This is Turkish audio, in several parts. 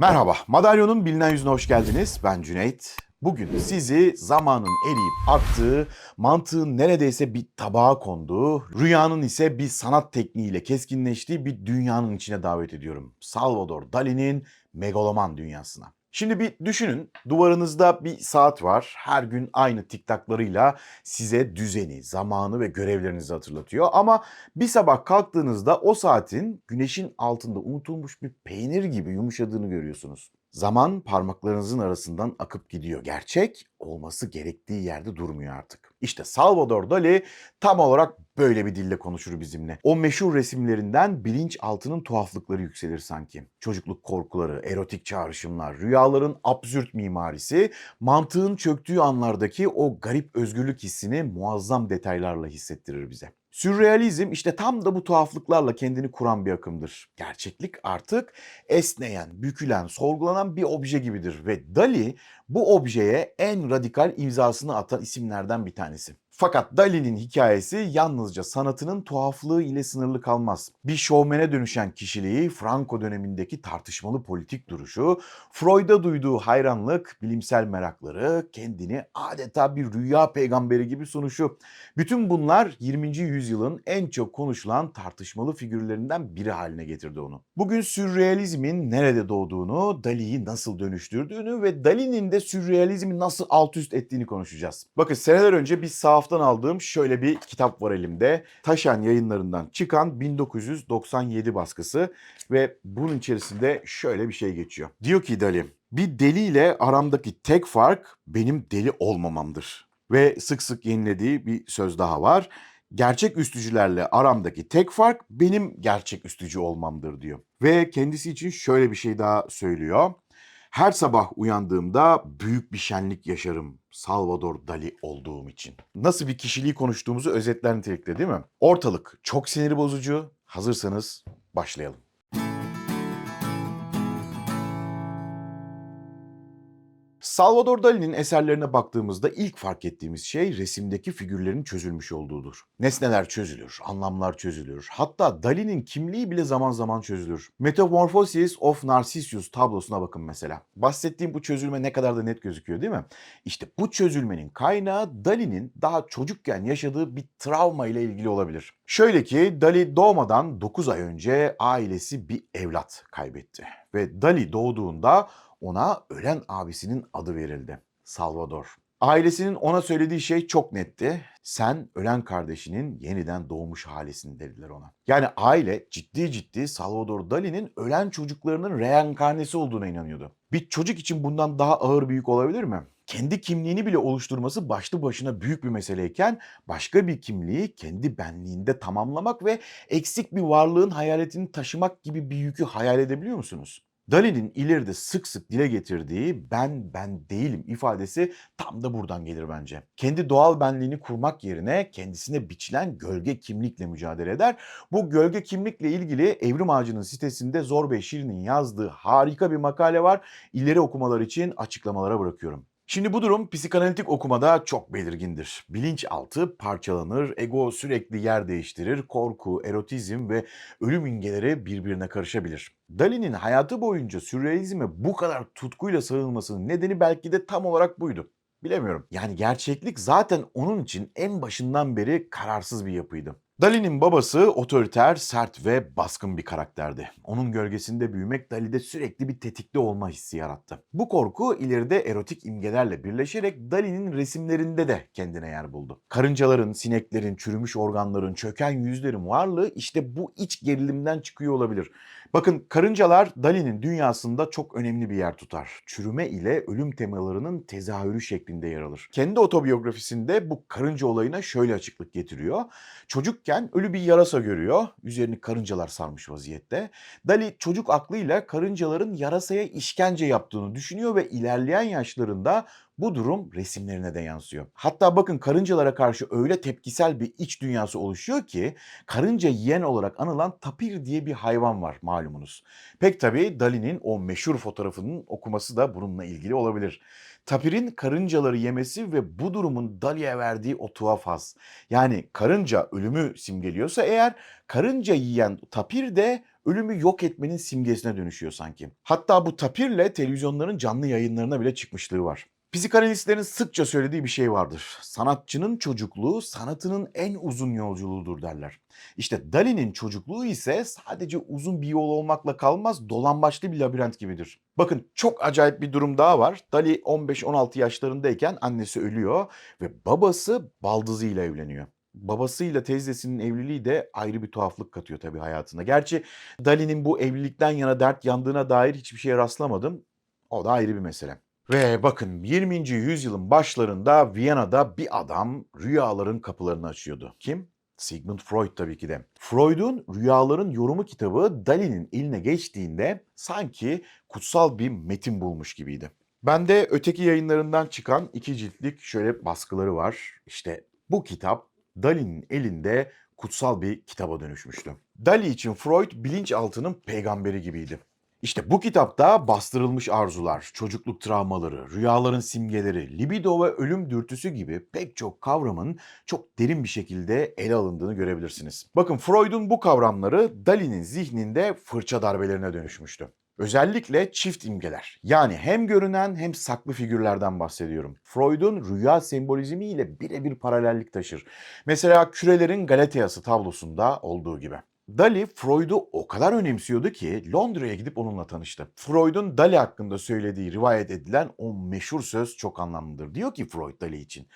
Merhaba, Madalyon'un bilinen yüzüne hoş geldiniz. Ben Cüneyt. Bugün sizi zamanın eriyip aktığı, mantığın neredeyse bir tabağa konduğu, rüyanın ise bir sanat tekniğiyle keskinleştiği bir dünyanın içine davet ediyorum. Salvador Dali'nin megaloman dünyasına. Şimdi bir düşünün, duvarınızda bir saat var. Her gün aynı tiktaklarıyla size düzeni, zamanı ve görevlerinizi hatırlatıyor. Ama bir sabah kalktığınızda o saatin güneşin altında unutulmuş bir peynir gibi yumuşadığını görüyorsunuz. Zaman parmaklarınızın arasından akıp gidiyor. Gerçek olması gerektiği yerde durmuyor artık. İşte Salvador Dali tam olarak böyle bir dille konuşur bizimle. O meşhur resimlerinden bilinçaltının tuhaflıkları yükselir sanki. Çocukluk korkuları, erotik çağrışımlar, rüyaların absürt mimarisi, mantığın çöktüğü anlardaki o garip özgürlük hissini muazzam detaylarla hissettirir bize. Sürrealizm işte tam da bu tuhaflıklarla kendini kuran bir akımdır. Gerçeklik artık esneyen, bükülen, sorgulanan bir obje gibidir ve Dali bu objeye en radikal imzasını atan isimlerden bir tanesi. Fakat Dali'nin hikayesi yalnızca sanatının tuhaflığı ile sınırlı kalmaz. Bir şovmene dönüşen kişiliği, Franco dönemindeki tartışmalı politik duruşu, Freud'a duyduğu hayranlık, bilimsel merakları, kendini adeta bir rüya peygamberi gibi sunuşu. Bütün bunlar 20. yüzyılın en çok konuşulan tartışmalı figürlerinden biri haline getirdi onu. Bugün sürrealizmin nerede doğduğunu, Dali'yi nasıl dönüştürdüğünü ve Dali'nin de sürrealizmi nasıl alt üst ettiğini konuşacağız. Bakın seneler önce bir sahaftan aldığım şöyle bir kitap var elimde. Taşan yayınlarından çıkan 1997 baskısı ve bunun içerisinde şöyle bir şey geçiyor. Diyor ki Dali, bir deliyle aramdaki tek fark benim deli olmamamdır. Ve sık sık yenilediği bir söz daha var. Gerçek üstücülerle aramdaki tek fark benim gerçek üstücü olmamdır diyor. Ve kendisi için şöyle bir şey daha söylüyor. Her sabah uyandığımda büyük bir şenlik yaşarım Salvador Dali olduğum için. Nasıl bir kişiliği konuştuğumuzu özetler nitelikte değil mi? Ortalık çok sinir bozucu. Hazırsanız başlayalım. Salvador Dali'nin eserlerine baktığımızda ilk fark ettiğimiz şey resimdeki figürlerin çözülmüş olduğudur. Nesneler çözülür, anlamlar çözülür. Hatta Dali'nin kimliği bile zaman zaman çözülür. Metamorphosis of Narcissus tablosuna bakın mesela. Bahsettiğim bu çözülme ne kadar da net gözüküyor değil mi? İşte bu çözülmenin kaynağı Dali'nin daha çocukken yaşadığı bir travma ile ilgili olabilir. Şöyle ki Dali doğmadan 9 ay önce ailesi bir evlat kaybetti. Ve Dali doğduğunda ona ölen abisinin adı verildi. Salvador. Ailesinin ona söylediği şey çok netti. Sen ölen kardeşinin yeniden doğmuş halisin dediler ona. Yani aile ciddi ciddi Salvador Dali'nin ölen çocuklarının reenkarnesi olduğuna inanıyordu. Bir çocuk için bundan daha ağır bir yük olabilir mi? Kendi kimliğini bile oluşturması başlı başına büyük bir meseleyken başka bir kimliği kendi benliğinde tamamlamak ve eksik bir varlığın hayaletini taşımak gibi bir yükü hayal edebiliyor musunuz? Dali'nin ileride sık sık dile getirdiği ben ben değilim ifadesi tam da buradan gelir bence. Kendi doğal benliğini kurmak yerine kendisine biçilen gölge kimlikle mücadele eder. Bu gölge kimlikle ilgili Evrim Ağacı'nın sitesinde Zor Bey Şirin'in yazdığı harika bir makale var. İleri okumalar için açıklamalara bırakıyorum. Şimdi bu durum psikanalitik okumada çok belirgindir. Bilinçaltı parçalanır, ego sürekli yer değiştirir, korku, erotizm ve ölüm imgeleri birbirine karışabilir. Dali'nin hayatı boyunca sürrealizme bu kadar tutkuyla sarılmasının nedeni belki de tam olarak buydu. Bilemiyorum. Yani gerçeklik zaten onun için en başından beri kararsız bir yapıydı. Dali'nin babası otoriter, sert ve baskın bir karakterdi. Onun gölgesinde büyümek Dali'de sürekli bir tetikte olma hissi yarattı. Bu korku ileride erotik imgelerle birleşerek Dali'nin resimlerinde de kendine yer buldu. Karıncaların, sineklerin, çürümüş organların, çöken yüzlerin varlığı işte bu iç gerilimden çıkıyor olabilir. Bakın karıncalar Dali'nin dünyasında çok önemli bir yer tutar. Çürüme ile ölüm temalarının tezahürü şeklinde yer alır. Kendi otobiyografisinde bu karınca olayına şöyle açıklık getiriyor. Çocukken ölü bir yarasa görüyor. Üzerini karıncalar sarmış vaziyette. Dali çocuk aklıyla karıncaların yarasaya işkence yaptığını düşünüyor ve ilerleyen yaşlarında bu durum resimlerine de yansıyor. Hatta bakın karıncalara karşı öyle tepkisel bir iç dünyası oluşuyor ki karınca yiyen olarak anılan tapir diye bir hayvan var malumunuz. Pek tabii Dali'nin o meşhur fotoğrafının okuması da bununla ilgili olabilir. Tapir'in karıncaları yemesi ve bu durumun Dali'ye verdiği o tuhaf haz. Yani karınca ölümü simgeliyorsa eğer karınca yiyen tapir de ölümü yok etmenin simgesine dönüşüyor sanki. Hatta bu tapirle televizyonların canlı yayınlarına bile çıkmışlığı var. Psikanalistlerin sıkça söylediği bir şey vardır. Sanatçının çocukluğu sanatının en uzun yolculuğudur derler. İşte Dali'nin çocukluğu ise sadece uzun bir yol olmakla kalmaz, dolambaçlı bir labirent gibidir. Bakın çok acayip bir durum daha var. Dali 15-16 yaşlarındayken annesi ölüyor ve babası baldızıyla evleniyor. Babasıyla teyzesinin evliliği de ayrı bir tuhaflık katıyor tabii hayatına. Gerçi Dali'nin bu evlilikten yana dert yandığına dair hiçbir şeye rastlamadım. O da ayrı bir mesele. Ve bakın 20. yüzyılın başlarında Viyana'da bir adam rüyaların kapılarını açıyordu. Kim? Sigmund Freud tabii ki de. Freud'un Rüyaların Yorumu kitabı Dali'nin eline geçtiğinde sanki kutsal bir metin bulmuş gibiydi. Bende öteki yayınlarından çıkan iki ciltlik şöyle baskıları var. İşte bu kitap Dali'nin elinde kutsal bir kitaba dönüşmüştü. Dali için Freud bilinçaltının peygamberi gibiydi. İşte bu kitapta bastırılmış arzular, çocukluk travmaları, rüyaların simgeleri, libido ve ölüm dürtüsü gibi pek çok kavramın çok derin bir şekilde ele alındığını görebilirsiniz. Bakın Freud'un bu kavramları Dali'nin zihninde fırça darbelerine dönüşmüştü. Özellikle çift imgeler. Yani hem görünen hem saklı figürlerden bahsediyorum. Freud'un rüya sembolizmi ile birebir paralellik taşır. Mesela kürelerin Galateası tablosunda olduğu gibi. Dali Freud'u o kadar önemsiyordu ki Londra'ya gidip onunla tanıştı. Freud'un Dali hakkında söylediği rivayet edilen o meşhur söz çok anlamlıdır. Diyor ki Freud Dali için.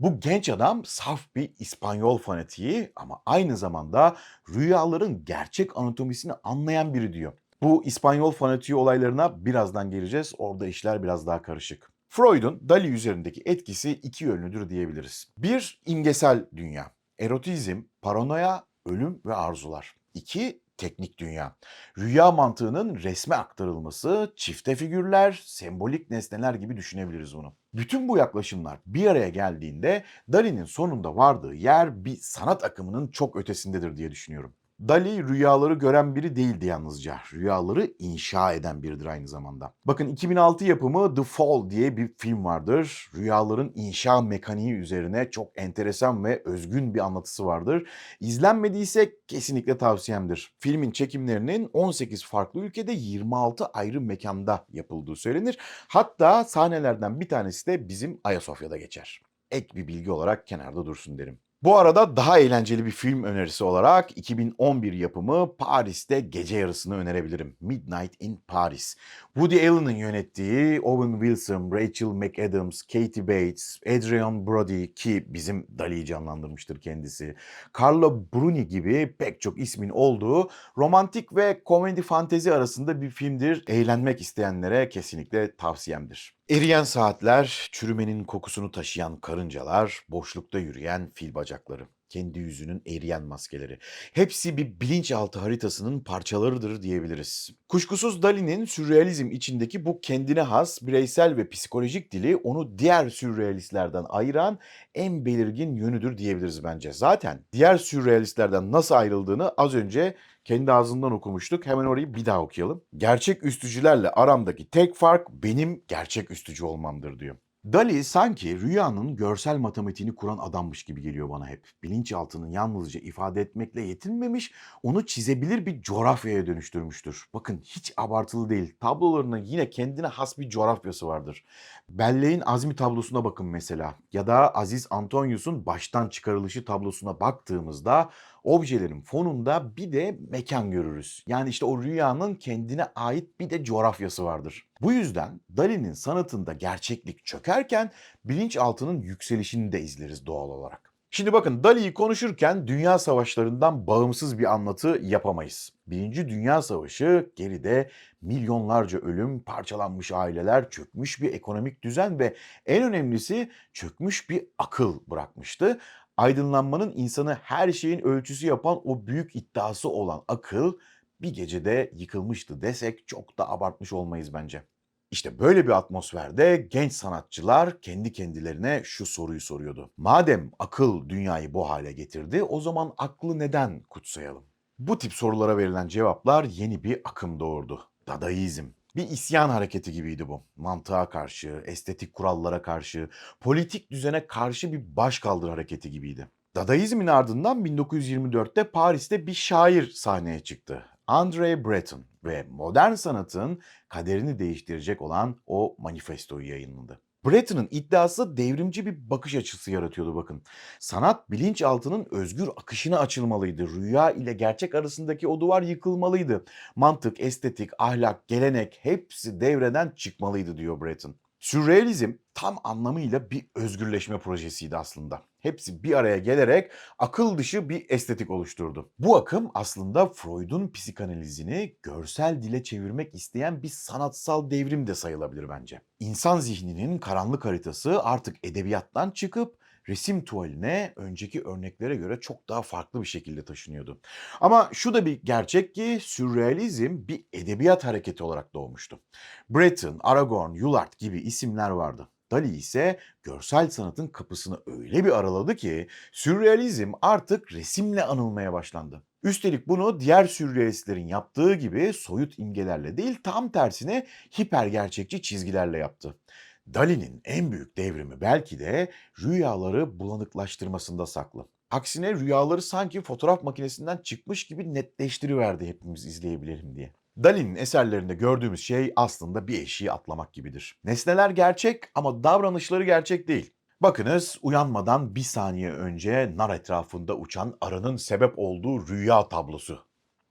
Bu genç adam saf bir İspanyol fanatiği ama aynı zamanda rüyaların gerçek anatomisini anlayan biri diyor. Bu İspanyol fanatiği olaylarına birazdan geleceğiz. Orada işler biraz daha karışık. Freud'un Dali üzerindeki etkisi iki yönlüdür diyebiliriz. Bir, imgesel dünya. Erotizm, paranoya, ölüm ve arzular. İki, teknik dünya. Rüya mantığının resme aktarılması, çifte figürler, sembolik nesneler gibi düşünebiliriz bunu. Bütün bu yaklaşımlar bir araya geldiğinde Dali'nin sonunda vardığı yer bir sanat akımının çok ötesindedir diye düşünüyorum. Dali rüyaları gören biri değildi yalnızca. Rüyaları inşa eden biridir aynı zamanda. Bakın 2006 yapımı The Fall diye bir film vardır. Rüyaların inşa mekaniği üzerine çok enteresan ve özgün bir anlatısı vardır. İzlenmediyse kesinlikle tavsiyemdir. Filmin çekimlerinin 18 farklı ülkede 26 ayrı mekanda yapıldığı söylenir. Hatta sahnelerden bir tanesi de bizim Ayasofya'da geçer. Ek bir bilgi olarak kenarda dursun derim. Bu arada daha eğlenceli bir film önerisi olarak 2011 yapımı Paris'te Gece Yarısını önerebilirim. Midnight in Paris. Woody Allen'ın yönettiği Owen Wilson, Rachel McAdams, Katie Bates, Adrian Brody ki bizim Dali'yi canlandırmıştır kendisi. Carlo Bruni gibi pek çok ismin olduğu romantik ve komedi fantezi arasında bir filmdir. Eğlenmek isteyenlere kesinlikle tavsiyemdir. Eriyen saatler, çürümenin kokusunu taşıyan karıncalar, boşlukta yürüyen fil bacakları, kendi yüzünün eriyen maskeleri. Hepsi bir bilinçaltı haritasının parçalarıdır diyebiliriz. Kuşkusuz Dali'nin sürrealizm içindeki bu kendine has bireysel ve psikolojik dili onu diğer sürrealistlerden ayıran en belirgin yönüdür diyebiliriz bence. Zaten diğer sürrealistlerden nasıl ayrıldığını az önce kendi ağzından okumuştuk. Hemen orayı bir daha okuyalım. Gerçek üstücülerle aramdaki tek fark benim gerçek üstücü olmamdır diyor. Dali sanki rüyanın görsel matematiğini kuran adammış gibi geliyor bana hep. Bilinçaltını yalnızca ifade etmekle yetinmemiş, onu çizebilir bir coğrafyaya dönüştürmüştür. Bakın hiç abartılı değil. Tablolarının yine kendine has bir coğrafyası vardır. Belleğin azmi tablosuna bakın mesela ya da Aziz Antonius'un baştan çıkarılışı tablosuna baktığımızda objelerin fonunda bir de mekan görürüz. Yani işte o rüyanın kendine ait bir de coğrafyası vardır. Bu yüzden Dali'nin sanatında gerçeklik çökerken bilinçaltının yükselişini de izleriz doğal olarak. Şimdi bakın Dali'yi konuşurken dünya savaşlarından bağımsız bir anlatı yapamayız. Birinci Dünya Savaşı geride milyonlarca ölüm, parçalanmış aileler, çökmüş bir ekonomik düzen ve en önemlisi çökmüş bir akıl bırakmıştı aydınlanmanın insanı her şeyin ölçüsü yapan o büyük iddiası olan akıl bir gecede yıkılmıştı desek çok da abartmış olmayız bence. İşte böyle bir atmosferde genç sanatçılar kendi kendilerine şu soruyu soruyordu. Madem akıl dünyayı bu hale getirdi, o zaman aklı neden kutsayalım? Bu tip sorulara verilen cevaplar yeni bir akım doğurdu. Dadaizm. Bir isyan hareketi gibiydi bu. Mantığa karşı, estetik kurallara karşı, politik düzene karşı bir başkaldır hareketi gibiydi. Dadaizmin ardından 1924'te Paris'te bir şair sahneye çıktı. André Breton ve modern sanatın kaderini değiştirecek olan o manifestoyu yayınladı. Breton'un iddiası devrimci bir bakış açısı yaratıyordu bakın. Sanat bilinçaltının özgür akışına açılmalıydı. Rüya ile gerçek arasındaki o duvar yıkılmalıydı. Mantık, estetik, ahlak, gelenek hepsi devreden çıkmalıydı diyor Breton. Sürrealizm tam anlamıyla bir özgürleşme projesiydi aslında. Hepsi bir araya gelerek akıl dışı bir estetik oluşturdu. Bu akım aslında Freud'un psikanalizini görsel dile çevirmek isteyen bir sanatsal devrim de sayılabilir bence. İnsan zihninin karanlık haritası artık edebiyattan çıkıp resim tuvaline önceki örneklere göre çok daha farklı bir şekilde taşınıyordu. Ama şu da bir gerçek ki sürrealizm bir edebiyat hareketi olarak doğmuştu. Breton, Aragon, Yullard gibi isimler vardı. Dali ise görsel sanatın kapısını öyle bir araladı ki sürrealizm artık resimle anılmaya başlandı. Üstelik bunu diğer sürrealistlerin yaptığı gibi soyut imgelerle değil tam tersine hiper gerçekçi çizgilerle yaptı. Dali'nin en büyük devrimi belki de rüyaları bulanıklaştırmasında saklı. Aksine rüyaları sanki fotoğraf makinesinden çıkmış gibi netleştiriverdi hepimiz izleyebilelim diye. Dali'nin eserlerinde gördüğümüz şey aslında bir eşiği atlamak gibidir. Nesneler gerçek ama davranışları gerçek değil. Bakınız uyanmadan bir saniye önce nar etrafında uçan arının sebep olduğu rüya tablosu.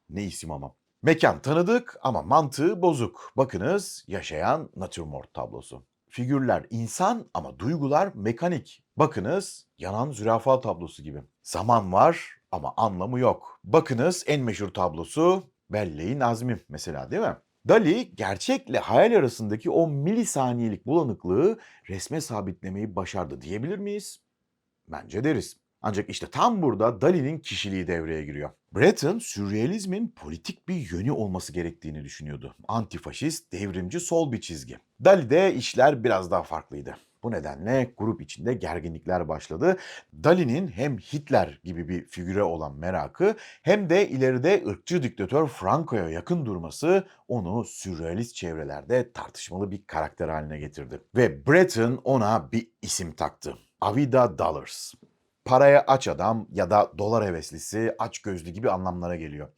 Ne isim ama. Mekan tanıdık ama mantığı bozuk. Bakınız yaşayan natürmort tablosu. Figürler insan ama duygular mekanik. Bakınız yanan zürafa tablosu gibi. Zaman var ama anlamı yok. Bakınız en meşhur tablosu Belleğin Azmi mesela değil mi? Dali gerçekle hayal arasındaki o milisaniyelik bulanıklığı resme sabitlemeyi başardı diyebilir miyiz? Bence deriz. Ancak işte tam burada Dali'nin kişiliği devreye giriyor. Breton, sürrealizmin politik bir yönü olması gerektiğini düşünüyordu. Antifaşist, devrimci sol bir çizgi. Dali'de işler biraz daha farklıydı. Bu nedenle grup içinde gerginlikler başladı. Dali'nin hem Hitler gibi bir figüre olan merakı hem de ileride ırkçı diktatör Franco'ya yakın durması onu sürrealist çevrelerde tartışmalı bir karakter haline getirdi. Ve Breton ona bir isim taktı. Avida Dollars paraya aç adam ya da dolar heveslisi, aç gözlü gibi anlamlara geliyor.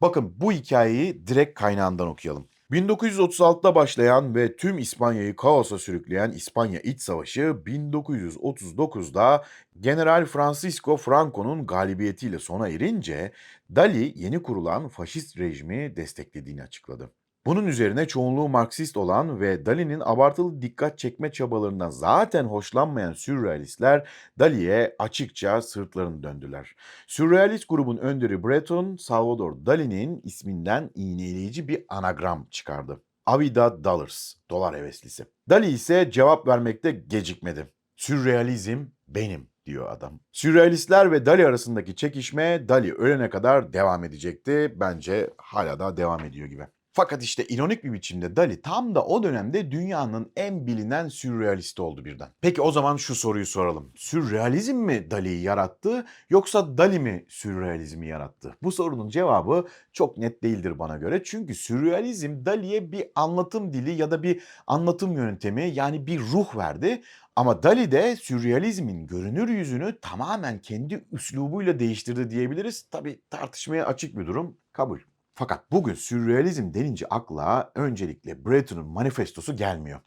Bakın bu hikayeyi direkt kaynağından okuyalım. 1936'da başlayan ve tüm İspanya'yı kaosa sürükleyen İspanya İç Savaşı 1939'da General Francisco Franco'nun galibiyetiyle sona erince Dali yeni kurulan faşist rejimi desteklediğini açıkladı. Bunun üzerine çoğunluğu Marksist olan ve Dali'nin abartılı dikkat çekme çabalarından zaten hoşlanmayan sürrealistler Dali'ye açıkça sırtlarını döndüler. Sürrealist grubun önderi Breton, Salvador Dali'nin isminden iğneleyici bir anagram çıkardı. Avida Dollars, dolar heveslisi. Dali ise cevap vermekte gecikmedi. Sürrealizm benim diyor adam. Sürrealistler ve Dali arasındaki çekişme Dali ölene kadar devam edecekti. Bence hala da devam ediyor gibi. Fakat işte ironik bir biçimde Dali tam da o dönemde dünyanın en bilinen sürrealisti oldu birden. Peki o zaman şu soruyu soralım. Sürrealizm mi Dali'yi yarattı yoksa Dali mi sürrealizmi yarattı? Bu sorunun cevabı çok net değildir bana göre. Çünkü sürrealizm Dali'ye bir anlatım dili ya da bir anlatım yöntemi yani bir ruh verdi. Ama Dali de sürrealizmin görünür yüzünü tamamen kendi üslubuyla değiştirdi diyebiliriz. Tabi tartışmaya açık bir durum kabul. Fakat bugün sürrealizm denince akla öncelikle Breton'un manifestosu gelmiyor.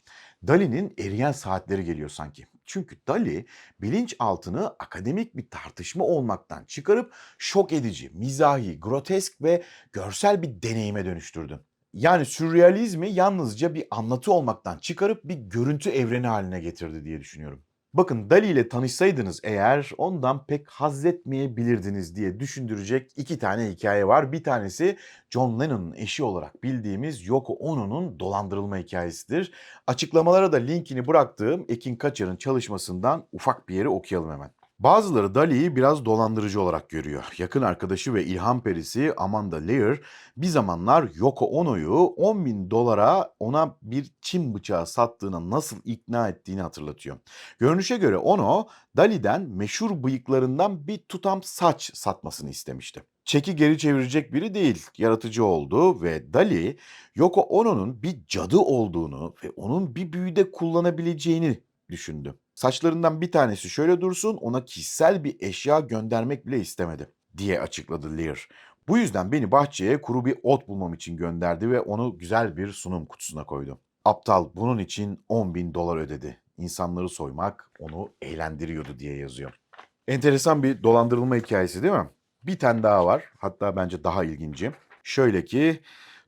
Dali'nin eriyen saatleri geliyor sanki. Çünkü Dali bilinçaltını akademik bir tartışma olmaktan çıkarıp şok edici, mizahi, grotesk ve görsel bir deneyime dönüştürdü. Yani sürrealizmi yalnızca bir anlatı olmaktan çıkarıp bir görüntü evreni haline getirdi diye düşünüyorum. Bakın Dali ile tanışsaydınız eğer ondan pek haz etmeyebilirdiniz diye düşündürecek iki tane hikaye var. Bir tanesi John Lennon'ın eşi olarak bildiğimiz Yoko Ono'nun dolandırılma hikayesidir. Açıklamalara da linkini bıraktığım Ekin Kaçar'ın çalışmasından ufak bir yeri okuyalım hemen. Bazıları Dali'yi biraz dolandırıcı olarak görüyor. Yakın arkadaşı ve ilham perisi Amanda Lear bir zamanlar Yoko Ono'yu 10 bin dolara ona bir çim bıçağı sattığına nasıl ikna ettiğini hatırlatıyor. Görünüşe göre Ono Dali'den meşhur bıyıklarından bir tutam saç satmasını istemişti. çeki geri çevirecek biri değil. Yaratıcı oldu ve Dali Yoko Ono'nun bir cadı olduğunu ve onun bir büyüde kullanabileceğini düşündü. Saçlarından bir tanesi şöyle dursun ona kişisel bir eşya göndermek bile istemedi diye açıkladı Lear. Bu yüzden beni bahçeye kuru bir ot bulmam için gönderdi ve onu güzel bir sunum kutusuna koydu. Aptal bunun için 10 bin dolar ödedi. İnsanları soymak onu eğlendiriyordu diye yazıyor. Enteresan bir dolandırılma hikayesi değil mi? Bir tane daha var. Hatta bence daha ilginci. Şöyle ki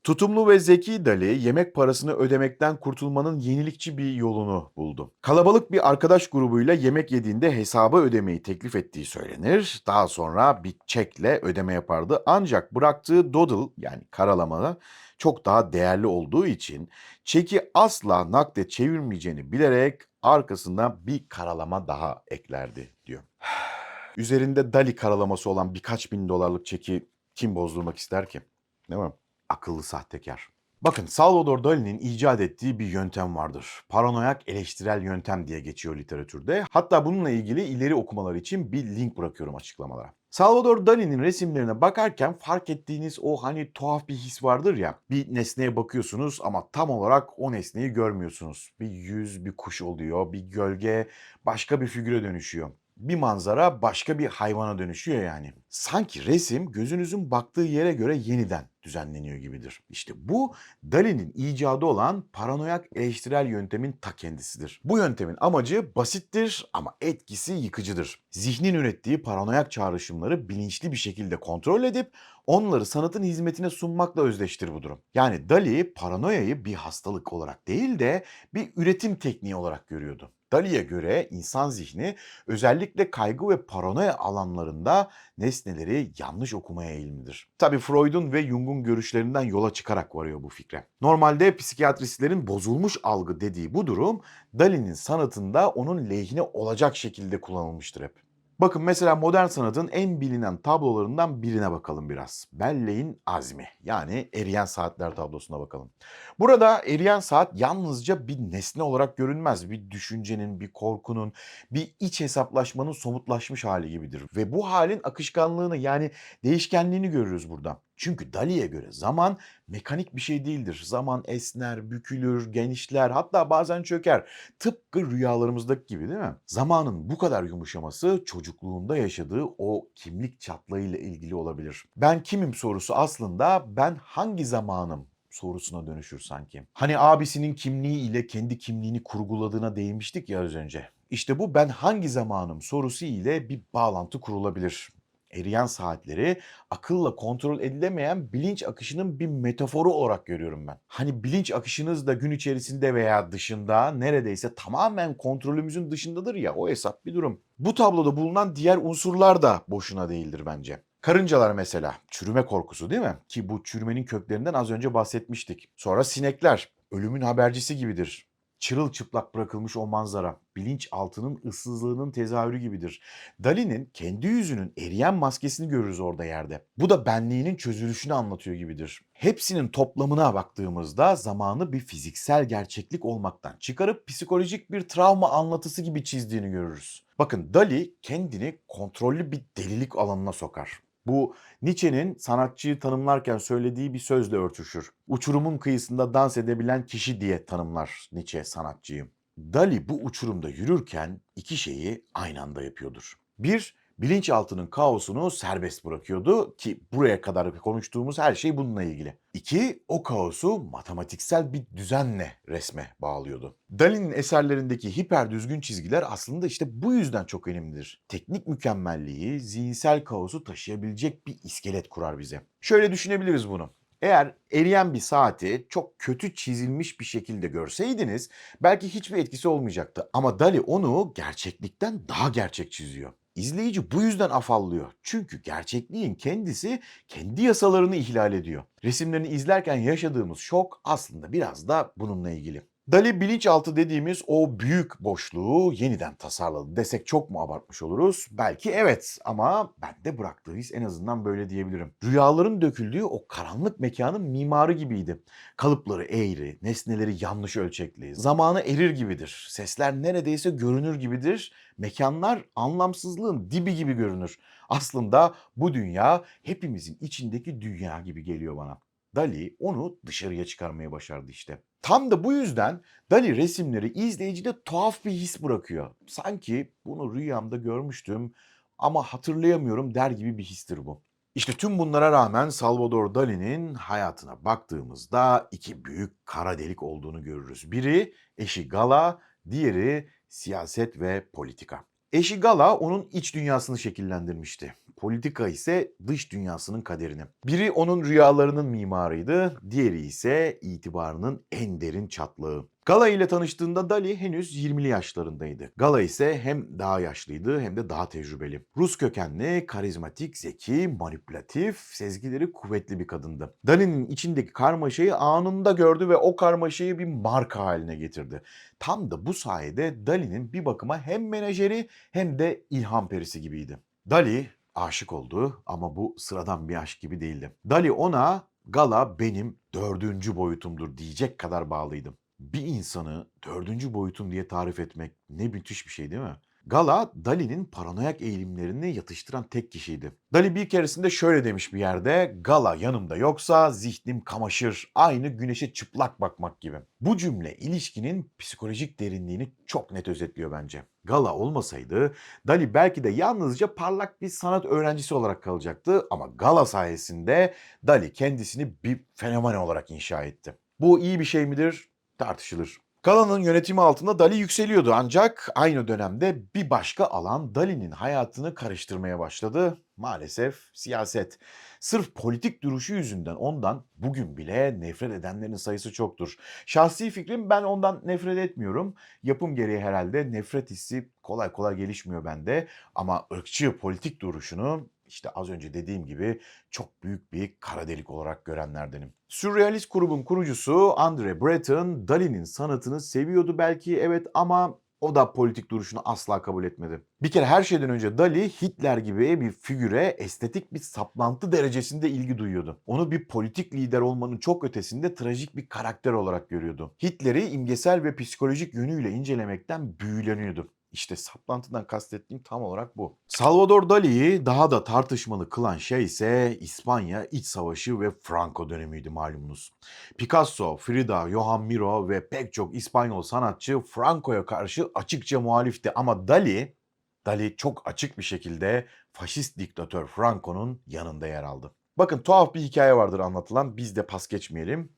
tutumlu ve zeki Dali yemek parasını ödemekten kurtulmanın yenilikçi bir yolunu buldu. Kalabalık bir arkadaş grubuyla yemek yediğinde hesabı ödemeyi teklif ettiği söylenir. Daha sonra bir çekle ödeme yapardı. Ancak bıraktığı doodle yani karalama çok daha değerli olduğu için çeki asla nakde çevirmeyeceğini bilerek arkasına bir karalama daha eklerdi diyor. Üzerinde Dali karalaması olan birkaç bin dolarlık çeki kim bozdurmak ister ki? Değil mi? Akıllı sahtekar. Bakın Salvador Dali'nin icat ettiği bir yöntem vardır. Paranoyak eleştirel yöntem diye geçiyor literatürde. Hatta bununla ilgili ileri okumalar için bir link bırakıyorum açıklamalara. Salvador Dali'nin resimlerine bakarken fark ettiğiniz o hani tuhaf bir his vardır ya. Bir nesneye bakıyorsunuz ama tam olarak o nesneyi görmüyorsunuz. Bir yüz, bir kuş oluyor, bir gölge başka bir figüre dönüşüyor bir manzara başka bir hayvana dönüşüyor yani. Sanki resim gözünüzün baktığı yere göre yeniden düzenleniyor gibidir. İşte bu Dali'nin icadı olan paranoyak eleştirel yöntemin ta kendisidir. Bu yöntemin amacı basittir ama etkisi yıkıcıdır. Zihnin ürettiği paranoyak çağrışımları bilinçli bir şekilde kontrol edip onları sanatın hizmetine sunmakla özdeştir bu durum. Yani Dali paranoyayı bir hastalık olarak değil de bir üretim tekniği olarak görüyordu. Dali'ye göre insan zihni özellikle kaygı ve paranoya alanlarında nesneleri yanlış okumaya eğilimlidir. Tabi Freud'un ve Jung'un görüşlerinden yola çıkarak varıyor bu fikre. Normalde psikiyatristlerin bozulmuş algı dediği bu durum Dali'nin sanatında onun lehine olacak şekilde kullanılmıştır hep. Bakın mesela modern sanatın en bilinen tablolarından birine bakalım biraz. Belleğin Azmi yani eriyen saatler tablosuna bakalım. Burada eriyen saat yalnızca bir nesne olarak görünmez. Bir düşüncenin, bir korkunun, bir iç hesaplaşmanın somutlaşmış hali gibidir. Ve bu halin akışkanlığını yani değişkenliğini görürüz burada. Çünkü Dali'ye göre zaman mekanik bir şey değildir. Zaman esner, bükülür, genişler, hatta bazen çöker. Tıpkı rüyalarımızdaki gibi değil mi? Zamanın bu kadar yumuşaması çocukluğunda yaşadığı o kimlik çatlağıyla ilgili olabilir. Ben kimim sorusu aslında ben hangi zamanım sorusuna dönüşür sanki. Hani abisinin kimliği ile kendi kimliğini kurguladığına değinmiştik ya az önce. İşte bu ben hangi zamanım sorusu ile bir bağlantı kurulabilir eriyen saatleri akılla kontrol edilemeyen bilinç akışının bir metaforu olarak görüyorum ben. Hani bilinç akışınız da gün içerisinde veya dışında neredeyse tamamen kontrolümüzün dışındadır ya o hesap bir durum. Bu tabloda bulunan diğer unsurlar da boşuna değildir bence. Karıncalar mesela çürüme korkusu değil mi? Ki bu çürümenin köklerinden az önce bahsetmiştik. Sonra sinekler ölümün habercisi gibidir çırılçıplak bırakılmış o manzara bilinç altının ıssızlığının tezahürü gibidir. Dali'nin kendi yüzünün eriyen maskesini görürüz orada yerde. Bu da benliğinin çözülüşünü anlatıyor gibidir. Hepsinin toplamına baktığımızda zamanı bir fiziksel gerçeklik olmaktan çıkarıp psikolojik bir travma anlatısı gibi çizdiğini görürüz. Bakın Dali kendini kontrollü bir delilik alanına sokar. Bu Nietzsche'nin sanatçıyı tanımlarken söylediği bir sözle örtüşür. Uçurumun kıyısında dans edebilen kişi diye tanımlar Nietzsche sanatçıyı. Dali bu uçurumda yürürken iki şeyi aynı anda yapıyordur. Bir, bilinçaltının kaosunu serbest bırakıyordu ki buraya kadar konuştuğumuz her şey bununla ilgili. İki, o kaosu matematiksel bir düzenle resme bağlıyordu. Dali'nin eserlerindeki hiper düzgün çizgiler aslında işte bu yüzden çok önemlidir. Teknik mükemmelliği, zihinsel kaosu taşıyabilecek bir iskelet kurar bize. Şöyle düşünebiliriz bunu. Eğer eriyen bir saati çok kötü çizilmiş bir şekilde görseydiniz belki hiçbir etkisi olmayacaktı. Ama Dali onu gerçeklikten daha gerçek çiziyor. İzleyici bu yüzden afallıyor. Çünkü gerçekliğin kendisi kendi yasalarını ihlal ediyor. Resimlerini izlerken yaşadığımız şok aslında biraz da bununla ilgili. Dali bilinçaltı dediğimiz o büyük boşluğu yeniden tasarladı desek çok mu abartmış oluruz? Belki evet ama bende bıraktığı his en azından böyle diyebilirim. Rüyaların döküldüğü o karanlık mekanın mimarı gibiydi. Kalıpları eğri, nesneleri yanlış ölçekli, zamanı erir gibidir. Sesler neredeyse görünür gibidir. Mekanlar anlamsızlığın dibi gibi görünür. Aslında bu dünya hepimizin içindeki dünya gibi geliyor bana. Dali onu dışarıya çıkarmaya başardı işte. Tam da bu yüzden Dali resimleri izleyicide tuhaf bir his bırakıyor. Sanki bunu rüyamda görmüştüm ama hatırlayamıyorum der gibi bir histir bu. İşte tüm bunlara rağmen Salvador Dali'nin hayatına baktığımızda iki büyük kara delik olduğunu görürüz. Biri eşi Gala, diğeri siyaset ve politika. Eşi Gala onun iç dünyasını şekillendirmişti. Politika ise dış dünyasının kaderini. Biri onun rüyalarının mimarıydı, diğeri ise itibarının en derin çatlağı. Gala ile tanıştığında Dali henüz 20'li yaşlarındaydı. Gala ise hem daha yaşlıydı hem de daha tecrübeli. Rus kökenli, karizmatik, zeki, manipülatif, sezgileri kuvvetli bir kadındı. Dali'nin içindeki karmaşayı anında gördü ve o karmaşayı bir marka haline getirdi. Tam da bu sayede Dali'nin bir bakıma hem menajeri hem de ilham perisi gibiydi. Dali aşık oldu ama bu sıradan bir aşk gibi değildi. Dali ona Gala benim dördüncü boyutumdur diyecek kadar bağlıydım. Bir insanı dördüncü boyutum diye tarif etmek ne müthiş bir şey değil mi? Gala, Dali'nin paranoyak eğilimlerini yatıştıran tek kişiydi. Dali bir keresinde şöyle demiş bir yerde, Gala yanımda yoksa zihnim kamaşır, aynı güneşe çıplak bakmak gibi. Bu cümle ilişkinin psikolojik derinliğini çok net özetliyor bence. Gala olmasaydı Dali belki de yalnızca parlak bir sanat öğrencisi olarak kalacaktı ama Gala sayesinde Dali kendisini bir fenomen olarak inşa etti. Bu iyi bir şey midir? Tartışılır. Gala'nın yönetimi altında Dali yükseliyordu ancak aynı dönemde bir başka alan Dali'nin hayatını karıştırmaya başladı. Maalesef siyaset. Sırf politik duruşu yüzünden ondan bugün bile nefret edenlerin sayısı çoktur. Şahsi fikrim ben ondan nefret etmiyorum. Yapım gereği herhalde nefret hissi kolay kolay gelişmiyor bende. Ama ırkçı politik duruşunu işte az önce dediğim gibi çok büyük bir kara delik olarak görenlerdenim. Sürrealist grubun kurucusu Andre Breton, Dali'nin sanatını seviyordu belki evet ama o da politik duruşunu asla kabul etmedi. Bir kere her şeyden önce Dali Hitler gibi bir figüre estetik bir saplantı derecesinde ilgi duyuyordu. Onu bir politik lider olmanın çok ötesinde trajik bir karakter olarak görüyordu. Hitler'i imgesel ve psikolojik yönüyle incelemekten büyüleniyordu. İşte saplantıdan kastettiğim tam olarak bu. Salvador Dali'yi daha da tartışmalı kılan şey ise İspanya İç Savaşı ve Franco dönemiydi malumunuz. Picasso, Frida, Johan Miro ve pek çok İspanyol sanatçı Franco'ya karşı açıkça muhalifti ama Dali, Dali çok açık bir şekilde faşist diktatör Franco'nun yanında yer aldı. Bakın tuhaf bir hikaye vardır anlatılan biz de pas geçmeyelim.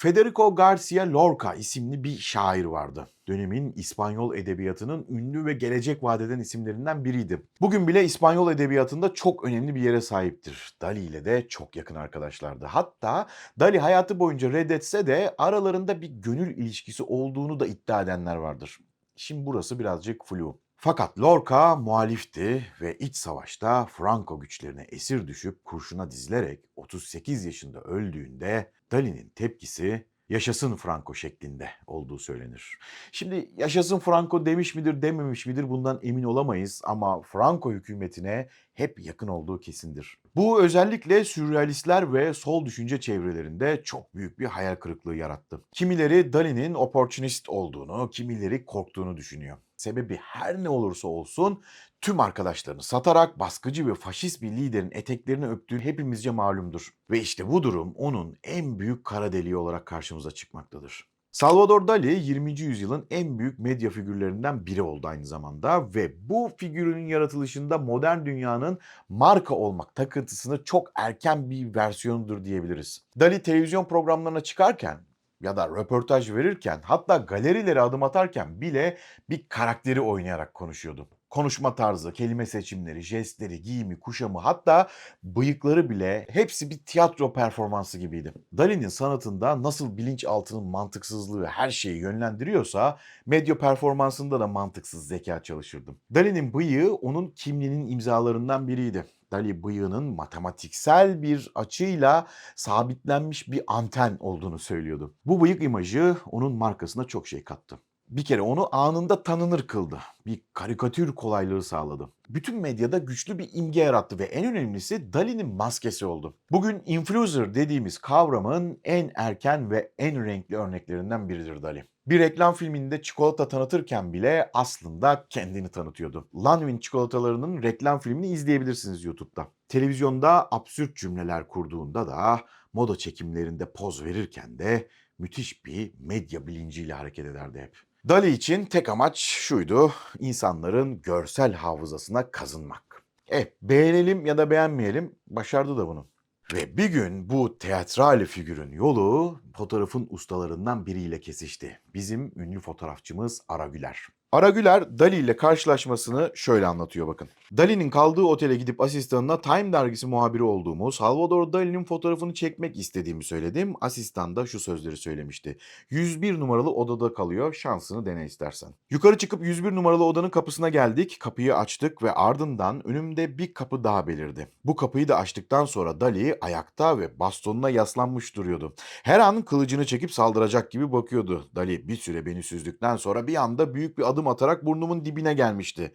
Federico Garcia Lorca isimli bir şair vardı. Dönemin İspanyol edebiyatının ünlü ve gelecek vadeden isimlerinden biriydi. Bugün bile İspanyol edebiyatında çok önemli bir yere sahiptir. Dali ile de çok yakın arkadaşlardı. Hatta Dali hayatı boyunca reddetse de aralarında bir gönül ilişkisi olduğunu da iddia edenler vardır. Şimdi burası birazcık flu. Fakat Lorca muhalifti ve iç savaşta Franco güçlerine esir düşüp kurşuna dizilerek 38 yaşında öldüğünde Dali'nin tepkisi yaşasın Franco şeklinde olduğu söylenir. Şimdi yaşasın Franco demiş midir dememiş midir bundan emin olamayız ama Franco hükümetine hep yakın olduğu kesindir. Bu özellikle sürrealistler ve sol düşünce çevrelerinde çok büyük bir hayal kırıklığı yarattı. Kimileri Dali'nin opportunist olduğunu, kimileri korktuğunu düşünüyor. Sebebi her ne olursa olsun tüm arkadaşlarını satarak baskıcı ve faşist bir liderin eteklerini öptüğü hepimizce malumdur. Ve işte bu durum onun en büyük kara deliği olarak karşımıza çıkmaktadır. Salvador Dali 20. yüzyılın en büyük medya figürlerinden biri oldu aynı zamanda ve bu figürün yaratılışında modern dünyanın marka olmak takıntısını çok erken bir versiyonudur diyebiliriz. Dali televizyon programlarına çıkarken ya da röportaj verirken hatta galerilere adım atarken bile bir karakteri oynayarak konuşuyordu. Konuşma tarzı, kelime seçimleri, jestleri, giyimi, kuşamı hatta bıyıkları bile hepsi bir tiyatro performansı gibiydi. Dali'nin sanatında nasıl bilinçaltının mantıksızlığı her şeyi yönlendiriyorsa medya performansında da mantıksız zeka çalışırdı. Dali'nin bıyığı onun kimliğinin imzalarından biriydi. Dali bıyığının matematiksel bir açıyla sabitlenmiş bir anten olduğunu söylüyordu. Bu bıyık imajı onun markasına çok şey kattı. Bir kere onu anında tanınır kıldı. Bir karikatür kolaylığı sağladı. Bütün medyada güçlü bir imge yarattı ve en önemlisi Dali'nin maskesi oldu. Bugün influencer dediğimiz kavramın en erken ve en renkli örneklerinden biridir Dali. Bir reklam filminde çikolata tanıtırken bile aslında kendini tanıtıyordu. Lanvin çikolatalarının reklam filmini izleyebilirsiniz YouTube'da. Televizyonda absürt cümleler kurduğunda da moda çekimlerinde poz verirken de müthiş bir medya bilinciyle hareket ederdi hep. Dali için tek amaç şuydu, insanların görsel hafızasına kazınmak. Eh, beğenelim ya da beğenmeyelim, başardı da bunu. Ve bir gün bu teatral figürün yolu fotoğrafın ustalarından biriyle kesişti. Bizim ünlü fotoğrafçımız Ara Güler. Ara Güler Dali ile karşılaşmasını şöyle anlatıyor bakın. Dali'nin kaldığı otele gidip asistanına Time dergisi muhabiri olduğumu, Salvador Dali'nin fotoğrafını çekmek istediğimi söyledim. Asistan da şu sözleri söylemişti. 101 numaralı odada kalıyor, şansını dene istersen. Yukarı çıkıp 101 numaralı odanın kapısına geldik, kapıyı açtık ve ardından önümde bir kapı daha belirdi. Bu kapıyı da açtıktan sonra Dali ayakta ve bastonuna yaslanmış duruyordu. Her an kılıcını çekip saldıracak gibi bakıyordu. Dali bir süre beni süzdükten sonra bir anda büyük bir adım atarak burnumun dibine gelmişti.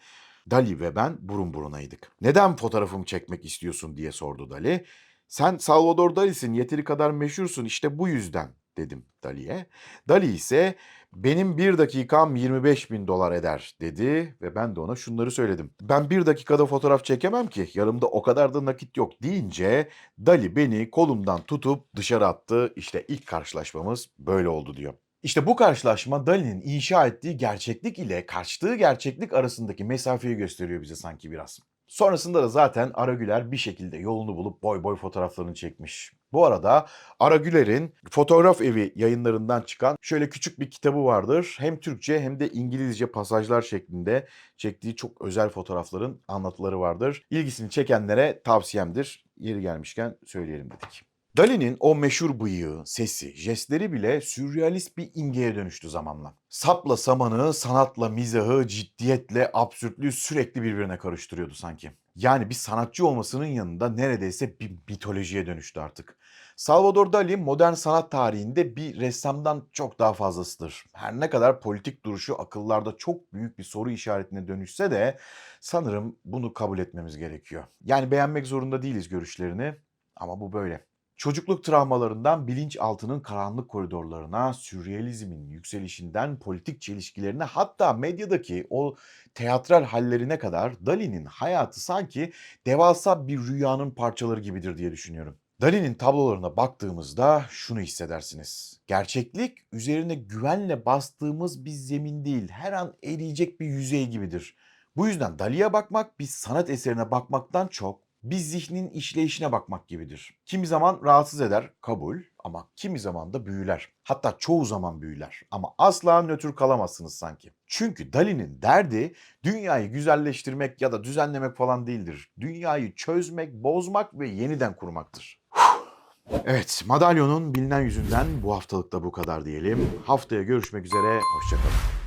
Dali ve ben burun burunaydık. Neden fotoğrafımı çekmek istiyorsun diye sordu Dali. Sen Salvador Dali'sin, yeteri kadar meşhursun işte bu yüzden dedim Dali'ye. Dali ise benim bir dakikam 25 bin dolar eder dedi ve ben de ona şunları söyledim. Ben bir dakikada fotoğraf çekemem ki yanımda o kadar da nakit yok deyince Dali beni kolumdan tutup dışarı attı. İşte ilk karşılaşmamız böyle oldu diyor. İşte bu karşılaşma Dali'nin inşa ettiği gerçeklik ile kaçtığı gerçeklik arasındaki mesafeyi gösteriyor bize sanki biraz. Sonrasında da zaten Ara Güler bir şekilde yolunu bulup boy boy fotoğraflarını çekmiş. Bu arada Ara Güler'in Fotoğraf Evi yayınlarından çıkan şöyle küçük bir kitabı vardır. Hem Türkçe hem de İngilizce pasajlar şeklinde çektiği çok özel fotoğrafların anlatıları vardır. İlgisini çekenlere tavsiyemdir. Yeri gelmişken söyleyelim dedik. Dali'nin o meşhur bıyığı, sesi, jestleri bile sürrealist bir imgeye dönüştü zamanla. Sapla samanı, sanatla mizahı, ciddiyetle absürtlüğü sürekli birbirine karıştırıyordu sanki. Yani bir sanatçı olmasının yanında neredeyse bir mitolojiye dönüştü artık. Salvador Dali modern sanat tarihinde bir ressamdan çok daha fazlasıdır. Her ne kadar politik duruşu akıllarda çok büyük bir soru işaretine dönüşse de sanırım bunu kabul etmemiz gerekiyor. Yani beğenmek zorunda değiliz görüşlerini ama bu böyle. Çocukluk travmalarından bilinçaltının karanlık koridorlarına, sürrealizmin yükselişinden politik çelişkilerine hatta medyadaki o teatral hallerine kadar Dali'nin hayatı sanki devasa bir rüyanın parçaları gibidir diye düşünüyorum. Dali'nin tablolarına baktığımızda şunu hissedersiniz. Gerçeklik üzerine güvenle bastığımız bir zemin değil, her an eriyecek bir yüzey gibidir. Bu yüzden Dali'ye bakmak bir sanat eserine bakmaktan çok bir zihnin işleyişine bakmak gibidir. Kimi zaman rahatsız eder, kabul ama kimi zaman da büyüler. Hatta çoğu zaman büyüler ama asla nötr kalamazsınız sanki. Çünkü Dali'nin derdi dünyayı güzelleştirmek ya da düzenlemek falan değildir. Dünyayı çözmek, bozmak ve yeniden kurmaktır. Evet, madalyonun bilinen yüzünden bu haftalık da bu kadar diyelim. Haftaya görüşmek üzere, hoşçakalın.